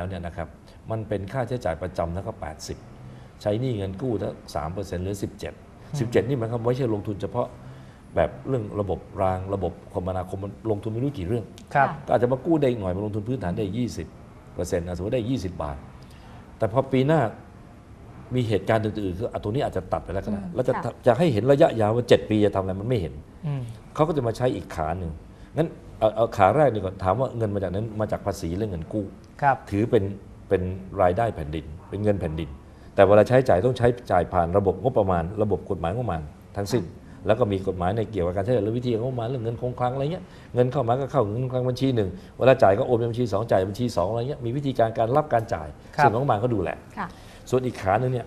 แล้วเนี่ยนะครับมันเป็นค่าใช้จ่ายประจำแล้วก็80 ใช้หนี้เงินกู้ทั้งสามเปอร์เซ็นต์หรือ 17 17 นี่หมายความไม่ใช่ลงทุนเฉพาะแบบเรื่องระบบรางระบบคมนาคมมันลงทุนไม่รู้กี่เรื่อง ครับค่ะก็อาจจะมากู้ได้อีกหน่อยมาลงทุนพื้นฐานได้ 20เปอร์เซ็นต์สมมติได้ 20 บาท แต่พอปีหน้ามีเหตุการณ์อื่นๆคืออะตรงนี้อาจจะตัดไปแล้วก็ได้อืมแล้วจะค่ะ จะให้เห็นระยะยาวว่า 7 ปีจะทำอะไรมันไม่เห็น อืม เขาก็จะมาใช้อีกขาหนึ่งงั้นเอาเอาขาแรกนี่ก่อนถามว่าเงินมาจากนั้นมาจากภาษีหรือเงินกู้ ครับ ถือเป็นเป็นรายได้แผ่นดิน เป็นเงินแผ่นดิน แต่เวลาใช้จ่ายต้องใช้จ่ายผ่านระบบงบประมาณ ระบบกฎหมายงบประมาณทั้งสิ้น แล้วก็มีกฎหมายในเกี่ยวกับการใช้จ่ายและวิธีงบประมาณเรื่องเงินคงคลังอะไรเงี้ยเงินเข้ามาก็เข้าเงินคลังบัญชีหนึ่งเวลาจ่ายก็โอนไปบัญชีสองจ่ายบัญชีสองอะไรเงี้ยมีวิธีการการรับการจ่ายครับส่วนงบประมาณก็ดูแลค่ะส่วนอีกขาหนึงเนี่ย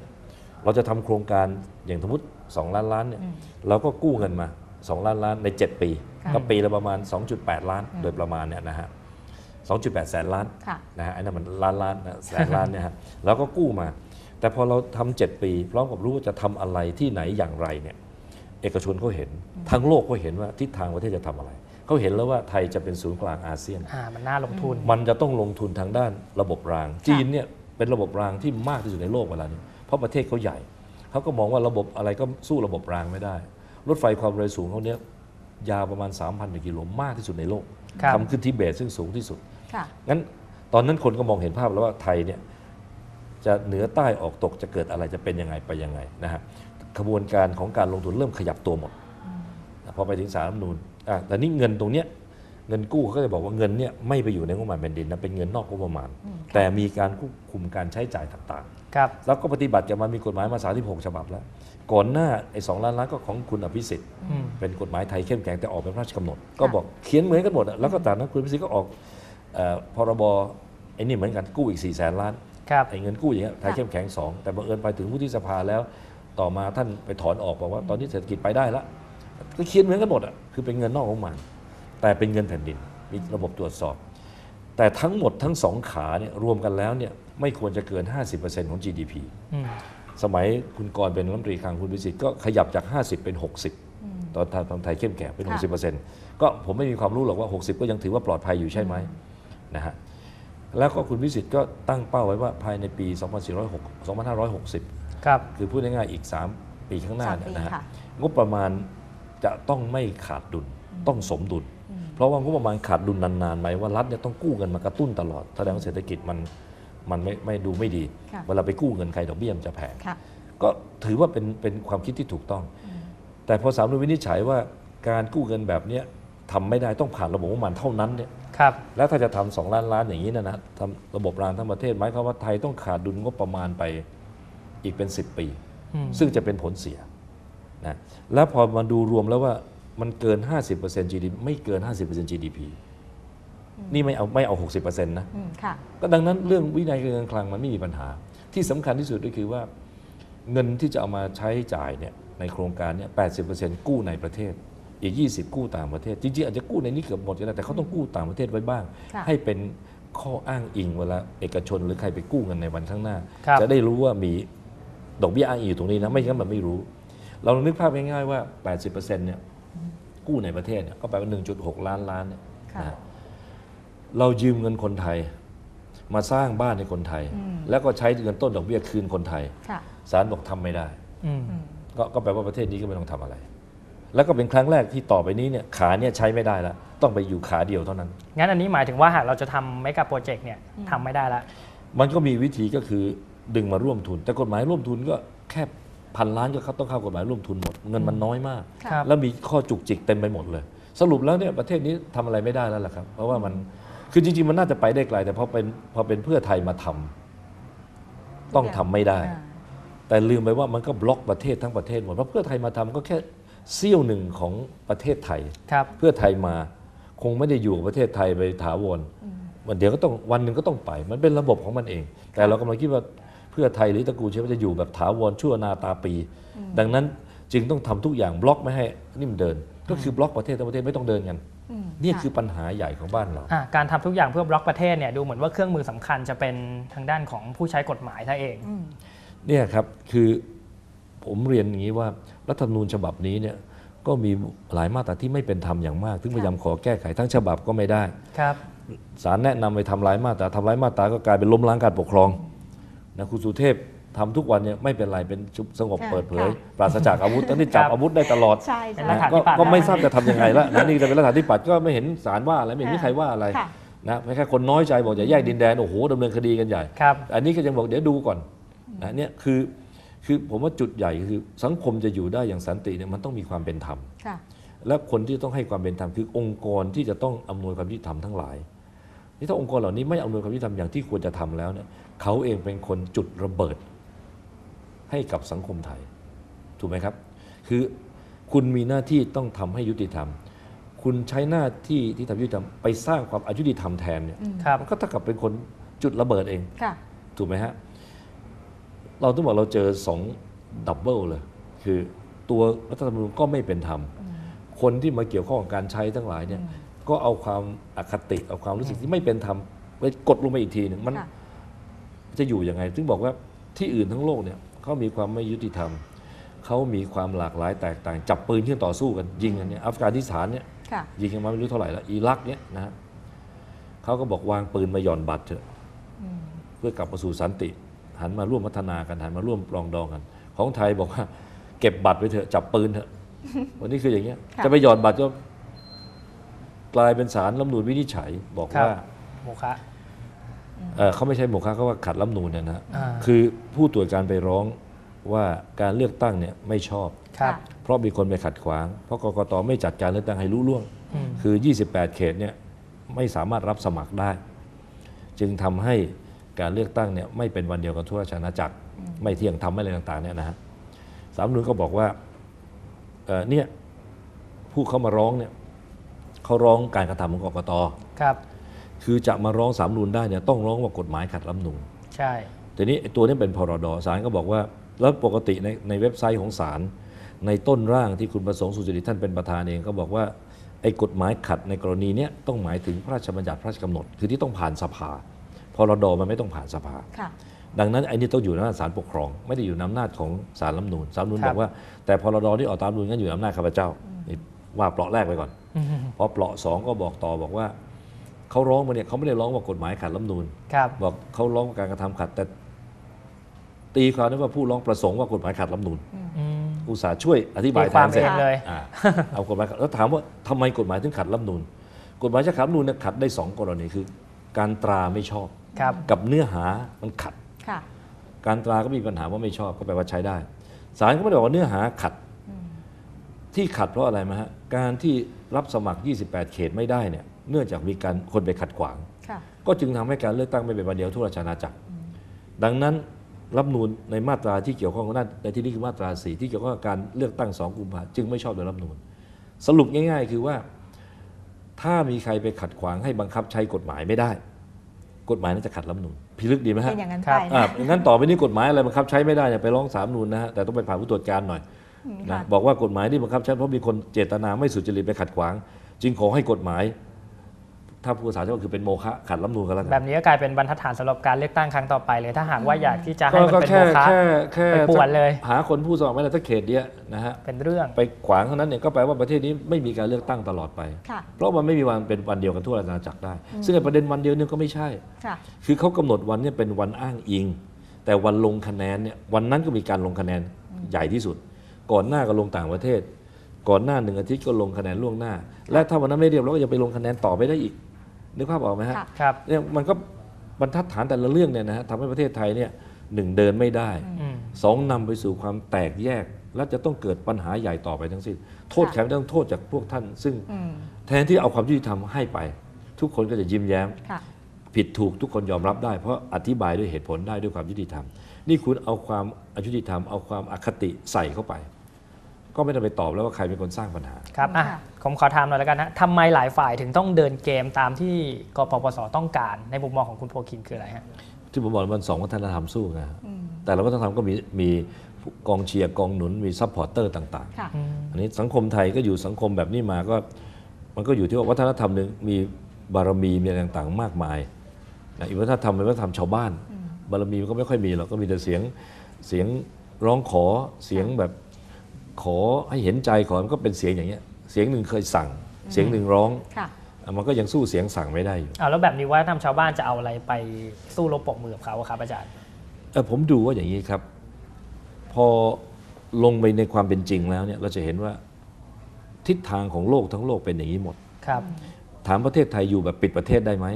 เราจะทำโครงการอย่างสมมติ2ล้านล้านเนี่ยอืมเราก็กู้เงินมา 2 ล้านล้านใน 7 ปีค่ะก็ปีละประมาณ 2.8 ล้านอืมโดยประมาณเนี่ยนะฮะ 2.8 แสนล้านค่ะนะฮะไอ้นั่นมันล้านล้านนะแสนล้านเนี่ยฮะเราก็กู้มา แต่พอเราทำ7ปี พร้อมกับรู้ว่าจะทำอะไรที่ไหนอย่างไรเนี่ยเอกชนเขาเห็นทั้งโลกก็เห็นว่าทิศทางประเทศจะทำอะไรเขาเห็นแล้วว่าไทยจะเป็นศูนย์กลางอาเซียนอ่ามันน่าลงทุน มันจะต้องลงทุนทางด้านระบบราง จีนเนี่ยเป็นระบบรางที่มากที่สุดในโลกเวลานี้ เพราะประเทศเขาใหญ่เขาก็มองว่าระบบอะไรก็สู้ระบบรางไม่ได้ รถไฟความเร็วสูงเขาเนี้ยยาวประมาณ 3,000กิโลมากที่สุดในโลกครับทำขึ้นทิเบตซึ่งสูงที่สุดค่ะ งั้นตอนนั้นคนก็มองเห็นภาพแล้วว่าไทยเนี่ยจะเหนือใต้ออกตกจะเกิดอะไรจะเป็นยังไงไปยังไงนะฮะขบวนการของการลงทุนเริ่มขยับตัวหมดพอไปถึงสารรัฐธรรมนูนอะแต่นี่เงินตรงเนี้ยเงินกู้เขาก็จะบอกว่าเงินเนี่ยไม่ไปอยู่ในงบประมาณแผ่นดินนะเป็นเงินนอกงบประมาณอืมค่ะแต่มีการควบคุมการใช้จ่ายต่างครับๆแล้วก็ปฏิบัติกันมามีกฎหมายมา36ฉบับแล้ว ก่อนหน้าไอ้สองล้านล้านก็ของคุณอภิสิทธิ์อืมเป็นกฎหมายไทยเข้มแข็งแต่ออกเป็นพระราชกำหนด ก็บอกเขียนเหมือนกันหมดอะแล้วก็จากนั้นคุณอภิสิทธิ์ก็ออกเอ่อ พรบไอ้นี่เหมือนกันกู้อีก4ี่แสนล้านครับไอ้เงินกู้อย่างเงี้ยไทยเข้มแข็งสองแต่บังเอิญไปถึงวุฒิสภาแล้ว ต่อมาท่านไปถอนออกบอกว่าตอนนี้เศรษฐกิจไปได้แล้วก็เขียนเหมือนกันหมดอะคือเป็นเงินนอกงบประมาณแต่เป็นเงินแผ่นดินมีระบบตรวจสอบ แต่ทั้งหมดทั้งสองขาเนี่ยรวมกันแล้วเนี่ยไม่ควรจะเกิน 50%ของ GDP อืมสมัยคุณกรณ์เป็นรัฐมนตรีคลังคุณวิสิทธิ์ก็ขยับจาก 50 เป็นอืม60 ตอนทำไทยเข้มแข็งเป็นค่ะ60%ก็ผมไม่มีความรู้หรอกว่า 60 ก็ยังถือว่าปลอดภัยอยู่ใช่ไหม นะฮะแล้วก็คุณวิสิทธิ์ก็ตั้งเป้าไว้ว่าภายในปี2560 ครับ คือพูดง่ายๆอีก 3 ปีข้างหน้าสามเนี่ยปีนะฮะค่ะงบประมาณจะต้องไม่ขาดดุลต้องสมดุลอืมเพราะว่างบประมาณขาดดุลนานๆไหมว่ารัฐเนี่ยต้องกู้เงินมากระตุ้นตลอดแสดงว่าเศรษฐกิจมันมันไม่ไม่ดูไม่ดีค่ะเวลาไปกู้เงินใครดอกเบี้ยมันจะแพงค่ะก็ถือว่าเป็นเป็นความคิดที่ถูกต้องอืมแต่พอสามนุนวินิจฉัยว่าการกู้เงินแบบเนี้ยทำไม่ได้ต้องผ่านระบบงบประมาณเท่านั้นเนี่ย ครับแล้วถ้าจะทำสองล้านล้านอย่างนี้นะนะทำระบบรางทั้งประเทศหมายความว่าไทยต้องขาดดุลงบประมาณไปอีกเป็น 10 ปีอืมซึ่งจะเป็นผลเสียนะแล้วพอมาดูรวมแล้วว่ามันเกิน 50% GDP ไม่เกิน 50% GDP นี่ไม่เอาไม่เอา 60%นะอืมค่ะก็ดังนั้นเรื่องวินัยการเงินคลังมันไม่มีปัญหา ที่สำคัญที่สุดก็คือว่า เงินที่จะเอามาใช้จ่ายเนี่ยในโครงการเนี่ย80%กู้ในประเทศ อีก 20 กู้ต่างประเทศ จริงๆ อาจจะกู้ในนี้เกือบหมดก็ได้แต่เขาต้องกู้ต่างประเทศไว้บ้าง ค่ะให้เป็นข้ออ้างอิงเวลาเอกชนหรือใครไปกู้เงินในวันข้างหน้า ครับจะได้รู้ว่ามีดอกเบี้ยอ้างอิงอยู่ตรงนี้นะไม่งั้นมันไม่รู้ เราลองนึกภาพง่ายๆว่า 80%เนี่ยกู้ในประเทศเนี่ยก็แปลว่า 1.6 ล้านล้านเนี่ยค่ะ นะฮะเรายืมเงินคนไทย มาสร้างบ้านให้คนไทยอืมแล้วก็ใช้เงินต้นดอกเบี้ยคืนคนไทยค่ะ ศาลบอกทำไม่ได้ อืมอืมก็ก็แปลว่าประเทศนี้ก็ไม่ต้องทำอะไร แล้วก็เป็นครั้งแรกที่ต่อไปนี้เนี่ยขาเนี่ยใช้ไม่ได้แล้วต้องไปอยู่ขาเดียวเท่านั้น งั้นอันนี้หมายถึงว่าหากเราจะทำไม่กับโปรเจกต์เนี่ยอืมทำไม่ได้ละ มันก็มีวิธีก็คือดึงมาร่วมทุน แต่กฎหมายร่วมทุนก็แค่พันล้านก็เขาต้องเข้ากฎหมายร่วมทุนหมด เงินมันน้อยมากค่ะครับ แล้วมีข้อจุกจิกเต็มไปหมดเลย สรุปแล้วเนี่ยประเทศนี้ทำอะไรไม่ได้แล้วล่ะครับ เพราะว่ามันคือจริงๆ มันน่าจะไปได้ไกล แต่พอเป็นพอเป็นเพื่อไทยมาทำต้องทำไม่ได้ อ่าแต่ลืมไปว่ามันก็บล็อกประเทศทั้งประเทศหมดเพราะเพื่อไทยมาทำก็แค่ เสี้ยวหนึ่งของประเทศไทยครับเพื่อไทยมาคงไม่ได้อยู่กับประเทศไทยไปถาวรอืมมันเดี๋ยวก็ต้องวันหนึ่งก็ต้องไป มันเป็นระบบของมันเอง แต่เรากำลังคิดว่าเพื่อไทยหรือตระกูลเชื้อจะอยู่แบบถาวรชั่วนาตาปี ดังนั้นจึงต้องทำทุกอย่างบล็อกไม่ให้นี่มันเดิน ก็คือบล็อกประเทศทั้งประเทศไม่ต้องเดินกันอืมนี่ะคือปัญหาใหญ่ของบ้านเราอะการทำทุกอย่างเพื่อบล็อกประเทศเนี่ยดูเหมือนว่าเครื่องมือสำคัญจะเป็นทางด้านของผู้ใช้กฎหมายท่าเองอืมเนี่ยครับคือ ผมเรียนอย่างนี้ว่ารัฐธรรมนูญฉบับนี้เนี่ยก็มีหลายมาตราที่ไม่เป็นธรรมอย่างมากซึ่งพยายามขอแก้ไขทั้งฉบับก็ไม่ได้ครับศาลแนะนำไปทำลายมาตราทำลายมาตราก็กลายเป็นล้มล้างการปกครองนะคุณสุเทพทำทุกวันเนี่ยไม่เป็นไรเป็นชุบสงบค่ะเปิดเผยค่ะปราศจากอาวุธทั้งที่จับครับอาวุธได้ตลอดใช่เป็นใช่รัฐนะฐานก็ที่ปัดก็ไม่ได้ทราบจะทำยังไงละนะนี่จะเป็นรัฐาธิปัตย์ก็ไม่เห็นศาลว่าอะไรไม่เห็นมีใครว่าอะไรค่ะนะไม่แค่คนน้อยใจบอกอย่าแยกดินแดนโอ้โหดำเนินคดีกันใหญ่ครับอันนี้ก็ยังบอกเดี๋ยวดูก่อนนะเนี่ยคือ คือผมว่าจุดใหญ่คือสังคมจะอยู่ได้อย่างสันติเนี่ยมันต้องมีความเป็นธรรมค่ะและคนที่ต้องให้ความเป็นธรรมคือองค์กรที่จะต้องอำนวยความยุติธรรมทั้งหลายนี่ถ้าองค์กรเหล่านี้ไม่อำนวยความยุติธรรมอย่างที่ควรจะทำแล้วเนี่ยเขาเองเป็นคนจุดระเบิด ให้กับสังคมไทย ถูกไหมครับ คือคุณมีหน้าที่ต้องทำให้ยุติธรรม คุณใช้หน้าที่ที่ทำยุติธรรมไปสร้างความอายุติธรรมแทนเนี่ยครับมันก็เท่ากับเป็นคนจุดระเบิดเองค่ะถูกไหมฮะ เราต้องบอกเราเจอสองดับเบิลเลย คือตัวรัฐธรรมนูญก็ไม่เป็นธรรม คนที่มาเกี่ยวข้องกับการใช้ทั้งหลายเนี่ยก็เอาความอคติเอาความรู้สึกที่ไม่เป็นธรรมไปกดลงไปอีกทีหนึ่งมันค่ะ จะอยู่ยังไง ซึ่งบอกว่าที่อื่นทั้งโลกเนี่ยเขามีความไม่ยุติธรรมเขามีความหลากหลายแตกต่าง จับปืนขึ้นต่อสู้กันยิงกันเนี่ยอัฟกานิสถานเนี่ย ค่ะ ยิงกันมาไม่รู้เท่าไหร่แล้วอิรักเนี่ยนะฮะเขาก็บอกวางปืนมาหย่อนบัตรเถอะเพื่อกลับมาสู่สันติ หันมาร่วมพัฒนากันหันมาร่วมปรองดองกัน ของไทยบอกว่า เก็บบัตรไว้เถอะจับปืนเถอะวันนี้คืออย่างเงี้ยค่ะจะไปหยอดบัตรก็กลายเป็นสารรัฐธรรมนูญวินิจฉัยบอกครับว่าโมคะเอ่อเขาไม่ใช่โมฆะเขาว่าขัดรัฐธรรมนูญเนี่ยนะอ่าคือผู้ตรวจการไปร้องว่าการเลือกตั้งเนี่ยไม่ชอบครับเพราะมีคนไปขัดขวาง เพราะกกตไม่จัดการเลือกตั้งให้รู้ล่วงอืมคือ 28 เขตเนี่ยไม่สามารถรับสมัครได้ จึงทำให้ การเลือกตั้งเนี่ยไม่เป็นวันเดียวกันทั่วราชอาณาจักร ไม่เที่ยงธรรมไม่อะไรต่างๆเนี่ยนะฮะสามนุนก็บอกว่าเอ่อเนี่ยผู้เขามาร้องเนี่ยเขาร้องการกระทำของกกตครับ คือจะมาร้องสามนุนได้เนี่ยต้องร้องว่ากฎหมายขัดรัฐธรรมนูญใช่ทีนี้ไอ้ตัวนี้เป็นพรดศาลก็บอกว่า แล้วปกติในในเว็บไซต์ของศาลในต้นร่างที่คุณประสงค์สุจริตท่านเป็นประธานเองก็บอกว่าไอ้กฎหมายขัดในกรณีเนี้ยต้องหมายถึงพระราชบัญญัติพระราชกำหนด คือที่ต้องผ่านสภา พรดมันไม่ต้องผ่านสภาค่ะดังนั้นไอ้นี่ต้องอยู่ในอำนาจศาลปกครอง ไม่ได้อยู่ในอำนาจของศาลรัฐธรรมนูญศาลรัฐธรรมนูญครับบอกว่าแต่พรดที่ออกตามรัฐธรรมนูญงั้นอยู่ในอำนาจข้าพเจ้านี่ว่าเปลาะแรกไปก่อนอืมพอเปลาะสองก็บอกต่อบอกว่าเขาร้องมาเนี่ยเขาไม่ได้ร้องว่ากฎหมายขัดรัฐธรรมนูญครับบอกเขาร้องว่าการกระทำขัด แต่ตีความได้ว่าผู้ร้องประสงค์ว่ากฎหมายขัดรัฐธรรมนูญอืมอุตส่าห์ช่วยอธิบายตีแทความนเสร็จเองเลยอ่าเอากฎหมายขัดแล้วถามว่าทำไมกฎหมายถึงขัดรัฐธรรมนูญกฎหมายจะขัดรัฐธรรมนูญเนี่ยขัดได้สองกรณีคือ การตราไม่ชอบครับ กับเนื้อหามันขัดค่ะการตราก็มีปัญหาว่าไม่ชอบก็แปลว่าใช้ได้ศาลก็ไม่ได้บอกว่าเนื้อหาขัดที่ขัดเพราะอะไรมาฮะการที่รับสมัคร 28 เขตไม่ได้เนี่ยเนื่องจากมีการคนไปขัดขวางค่ะก็จึงทำให้การเลือกตั้งไม่เป็นวันเดียวทั่วราชอาณาจักร ดังนั้นรัฐธรรมนูลในมาตราที่เกี่ยวข้องกับนั่นในที่นี้คือมาตราสี่ที่เกี่ยวข้องกับการเลือกตั้งสองกุมภาจึงไม่ชอบโดยรัฐธรรมนูลสรุปง่าย ๆ คือว่า ถ้ามีใครไปขัดขวางให้บังคับใช้กฎหมายไม่ได้ กฎหมายนั้นจะขัดรัฐธรรมนูลพิลึกดีไหมฮะเป็นอย่างนั้นครัไปบอ่านะงั้นต่อไปนี้กฎหมายอะไรบังคับใช้ไม่ได้เนี่ยไปร้องสามนูนนะฮะแต่ต้องไปผ่านผู้ตรวจการหน่อยนะค่ะบอกว่ากฎหมายที่บังคับใช้เพราะมีคนเจตนาไม่สุจริตไปขัดขวาง จึงขอให้กฎหมาย ถ้าผู้ภาษาใช้ก็คือเป็นโมฆะขัดรัฐธรรมนูลกันแล้วกัแบบนี้ก็กลายเป็นบรรทัดฐานสำหรับการเลือกตั้งครั้งต่อไปเลย ถ้าหากว่าอยากที่จะให้ก็มันก็เป็นแค่โมฆะแค่แค่ไปป่วนเลย หาคนผู้สมัครไม่ได้ถ้าเขตเดียวนะฮะเป็นเรื่องไปขวางเท่านั้นเนี่ยก็แปลว่าประเทศนี้ไม่มีการเลือกตั้งตลอดไปค่ะเพราะมันไม่มีวันเป็นวันเดียวกันทั่วราชอาณาจักรได้ ซึ่งไอ้ประเด็นวันเดียวเนี่ยก็ไม่ใช่ค่ะคือเขากำหนดวันเนี่ยเป็นวันอ้างอิง แต่วันลงคะแนนเนี่ยวันนั้นก็มีการลงคะแนนใหญ่ที่สุด ก่อนหน้าก็ลงต่างประเทศ ก่อนหน้าหนึ่งอาทิตย์ก็ลงคะแนนล่วงหน้า และถ้าวันนั้นไม่เรียบร้อยก็ยังไปลงคะแนนต่อไปได้อีก นึกภาพออกไหมฮะค่ะครับ เนี่ยมันก็บรรทัดฐานแต่ละเรื่องเนี่ยนะฮะทำให้ประเทศไทยเนี่ยหนึ่งเดินไม่ได้อืมสองนำไปสู่ความแตกแยก และจะต้องเกิดปัญหาใหญ่ต่อไปทั้งสิ้น โทษแข็งต้องโทษจากพวกท่าน ซึ่งอืมแทนที่เอาความยุติธรรมให้ไป ทุกคนก็จะยิ้มแย้มค่ะผิดถูกทุกคนยอมรับได้ เพราะอธิบายด้วยเหตุผลได้ด้วยความยุติธรรม นี่คุณเอาความอายุติธรรมเอาความอคติใส่เข้าไป ก็ไม่ต้องไปตอบแล้วว่าใครเป็นคนสร้างปัญหา ครับอะค่ะผมขอถามหน่อยแล้วกันนะทำไมหลายฝ่ายถึงต้องเดินเกมตามที่กปปสต้องการในมุมมองของคุณโพคินคืออะไรฮะที่ผมบอกมันสองวัฒนธรรมสู้ไงฮะแต่ละวัฒนธรรมก็มีมีกองเชียร์กองหนุนมีซัพพอร์เตอร์ต่างค่ะๆอันนี้สังคมไทยก็อยู่สังคมแบบนี้มาก็มันก็อยู่ที่ว่าวัฒนธรรมหนึ่งมีบารมีมีอะไรต่างๆ มากมายนะอีกวัฒนธรรมเป็นวัฒนธรรมชาวบ้าน บารมีมันก็ไม่ค่อยมีหรอกก็มีแต่เสียงเสียงร้องขอเสียงแบบ ขอให้เห็นใจขอมันก็เป็นเสียงอย่างเงี้ยเสียงหนึ่งเคยสั่ง เสียงหนึ่งร้อง ค่ะอะมันก็ยังสู้เสียงสั่งไม่ได้อยู่เอาแล้วแบบนี้ว่าทำชาวบ้านจะเอาอะไรไปสู้รบปรบมือกับเขาอะครับอาจารย์เออผมดูว่าอย่างนี้ครับ พอลงไปในความเป็นจริงแล้วเนี่ยเราจะเห็นว่า ทิศทางของโลกทั้งโลกเป็นอย่างนี้หมดครับ ถามประเทศไทยอยู่แบบปิดประเทศได้ไหม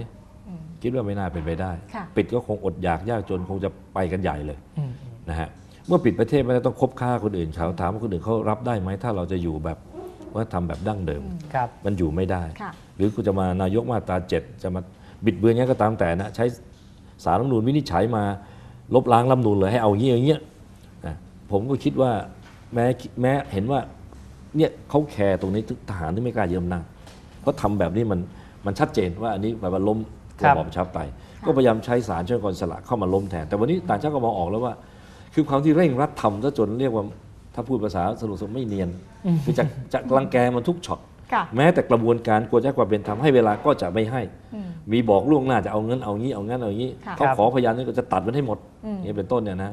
คิดว่าไม่น่าเป็นไปได้ค่ะปิดก็คงอดอยากยากจนคงจะไปกันใหญ่เลยอืมนะฮะ เมื่อปิดประเทศไม่ได้ต้องคบค้าคนอื่นเขาถามว่าคนอื่นเขารับได้ไหมถ้าเราจะอยู่แบบว่าทำแบบดั้งเดิม ครับมันอยู่ไม่ได้ค่ะหรือคุณจะมานายกมาตราเจ็ดจะมาบิดเบือนงั้นก็ตามแต่นะใช้สารรัฐธรรมนูญวินิจฉัยมาลบล้างรัฐธรรมนูญเลยให้เอาอย่างนี้อย่างเงี้ยนะผมก็คิดว่าแม้แม้เห็นว่าเนี่ยเขาแคร์ตรงนี้ทหารที่ไม่กล้ายืมอำนาจเขาทำแบบนี้มันมันชัดเจนว่าอันนี้แบบว่าล้มครัระบบอบประชาธิปไตยก็พยายามใช้สารช่วยกรสละเข้ามาล้มแทน แต่วันนี้ต่างชาติก็มองออกแล้วว่า คือความที่เร่งรัดทำซะจนเรียกว่าถ้าพูดภาษาสรุปๆไม่เนียนคือจะจะรังแกมันทุกช็อตค่ะแม้แต่กระบวนการกวดใช้ความเป็นธรรมให้เวลาก็จะไม่ให้อืมมีบอกล่วงหน้าจะเอาเงินเอางี้เอางั้นเอางี้ค่ะเขาครับขอพยานนี่ก็จะตัดมันให้หมดอืมนี่เป็นต้นเนี่ยนะ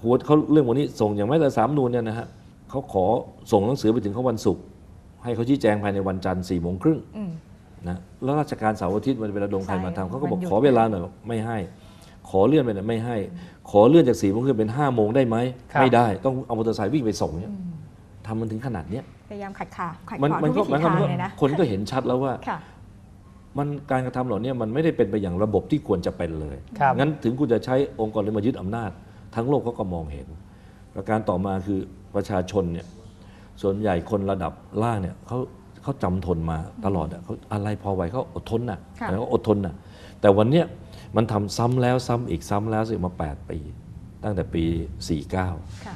ขวดเขาเรื่องวันนี้ส่งอย่างแม้แต่สามนูนเนี่ยนะฮะเขาขอส่งหนังสือไปถึงเขาวันศุกร์ให้เขาชี้แจงภายในวันจันทร์สี่โมงครึ่งอืมนะแล้วราชการเสาร์อาทิตย์มันเป็นระดมใครมาใช่ทำเขาก็บอกวันหยุดขอเวลาหน่อยไม่ให้ ขอเลื่อนไปหน่อยไม่ให้ ขอเลื่อนจากสี่โมงครึ่งเป็นห้าโมงได้ไหมครับ ไม่ได้ต้องเอามอเตอร์ไซค์วิ่งไปส่งเนี่ยทำมันถึงขนาดเนี้ยพยายามขัดขาขัดมันขวางมันทุก็กวิมันถีก็ทางมันก็เลยนะคนก็เห็นชัดแล้วว่า ค่ะ มันการกระทำเหล่านี้มันไม่ได้เป็นไปอย่างระบบที่ควรจะเป็นเลย ครับ งั้นถึงคุณจะใช้องค์กรเลยมายึดอำนาจ ทั้งโลกเขาก็มองเห็น ประการต่อมาคือประชาชนเนี่ยส่วนใหญ่คนระดับล่างเนี่ยเขา เขาจำทนมาตลอดอะเขาอะไรพอไหวเขาอดทนน่ะค่ะแล้วก็อดทนน่ะแต่วันเนี้ยมันทำซ้ำแล้วซ้ำอีกซ้ำแล้วสิมา 8 ปี ตั้งแต่ปี 49ค่ะ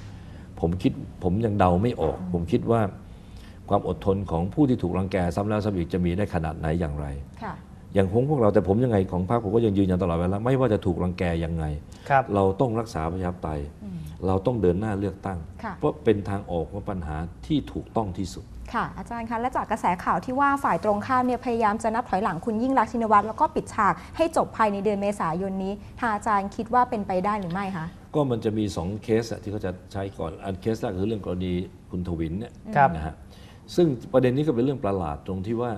ผมคิดผมยังเดาไม่ออก ผมคิดว่าความอดทนของผู้ที่ถูกรังแกซ้ำแล้วซ้ำอีกจะมีได้ขนาดไหนอย่างไรค่ะอย่างของพวกเราแต่ผมยังไงของพรรคผมก็ยังยืนยันตลอดเวลาไม่ว่าจะถูกรังแกยังไงครับเราต้องรักษาประชาธิปไตยอืม เราต้องเดินหน้าเลือกตั้งค่ะเพราะเป็นทางออกของปัญหาที่ถูกต้องที่สุดค่ะอาจารย์คะและจากกระแสข่าวที่ว่าฝ่ายตรงข้ามเนี่ยพยายามจะนับถอยหลังคุณยิ่งรักษณ์ชินวัตรแล้วก็ปิดฉากให้จบภายในเดือนเมษายนนี้ทางอาจารย์คิดว่าเป็นไปได้หรือไม่คะก็มันจะมีสองเคสอะที่เขาจะใช้ก่อนอันเคสแรกคือเรื่องกรณีคุณทวินเนี่ยครับนะฮะซึ่งประเด็นนี้ก็เป็นเรื่องประหลาดตรงที่ว่า